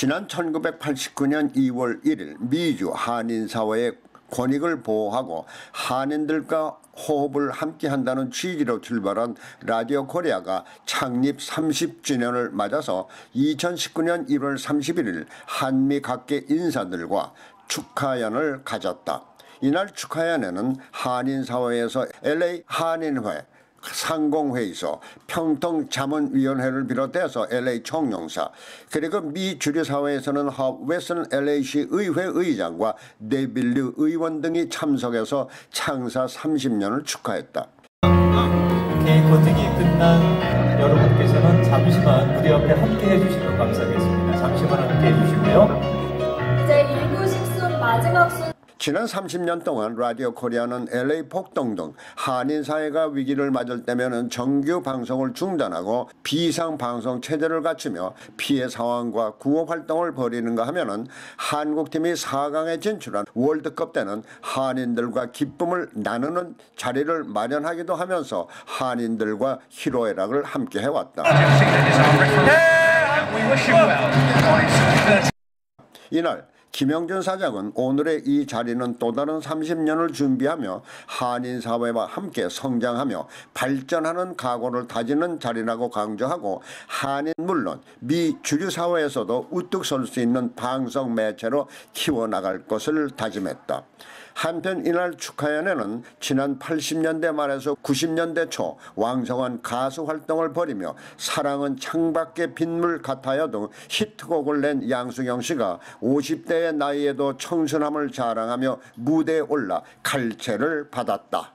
지난 1989년 2월 1일 미주 한인사회의 권익을 보호하고 한인들과 호흡을 함께 한다는 취지로 출발한 라디오 코리아가 창립 30주년을 맞아서 2019년 1월 31일 한미 각계 인사들과 축하연을 가졌다. 이날 축하연에는 한인사회에서 LA 한인회 상공회의소, 평통자문위원회를 비롯해서 LA 총영사, 그리고 미 주류사회에서는 웨슨 LA시 의회 의장과 네빌류 의원 등이 참석해서 창사 30년을 축하했다. 개인 코팅이 끝난 여러분께서는 잠시만 무대 옆에 함께 해 주시면 감사하겠습니다. 잠시만 함께 해 주시고요. 제 1부 식순 마지막 순 지난 30년 동안 라디오 코리아는 LA 폭동 등 한인 사회가 위기를 맞을 때면은 정규 방송을 중단하고 비상 방송 체제를 갖추며 피해 상황과 구호 활동을 벌이는가 하면 은 한국 팀이 4강에 진출한 월드컵 때는 한인들과 기쁨을 나누는 자리를 마련하기도 하면서 한인들과 희로애락을 함께 해왔다. 이날 김영준 사장은 오늘의 이 자리는 또 다른 30년을 준비하며 한인 사회와 함께 성장하며 발전하는 각오를 다지는 자리라고 강조하고 한인 물론 미 주류 사회에서도 우뚝 설 수 있는 방송 매체로 키워나갈 것을 다짐했다. 한편 이날 축하연에는 지난 80년대 말에서 90년대 초 왕성한 가수 활동을 벌이며 사랑은 창밖의 빗물 같아요 등 히트곡을 낸 양수경 씨가 50대 의 나이에도 청순함을 자랑하며 무대에 올라 칼체를 받았다.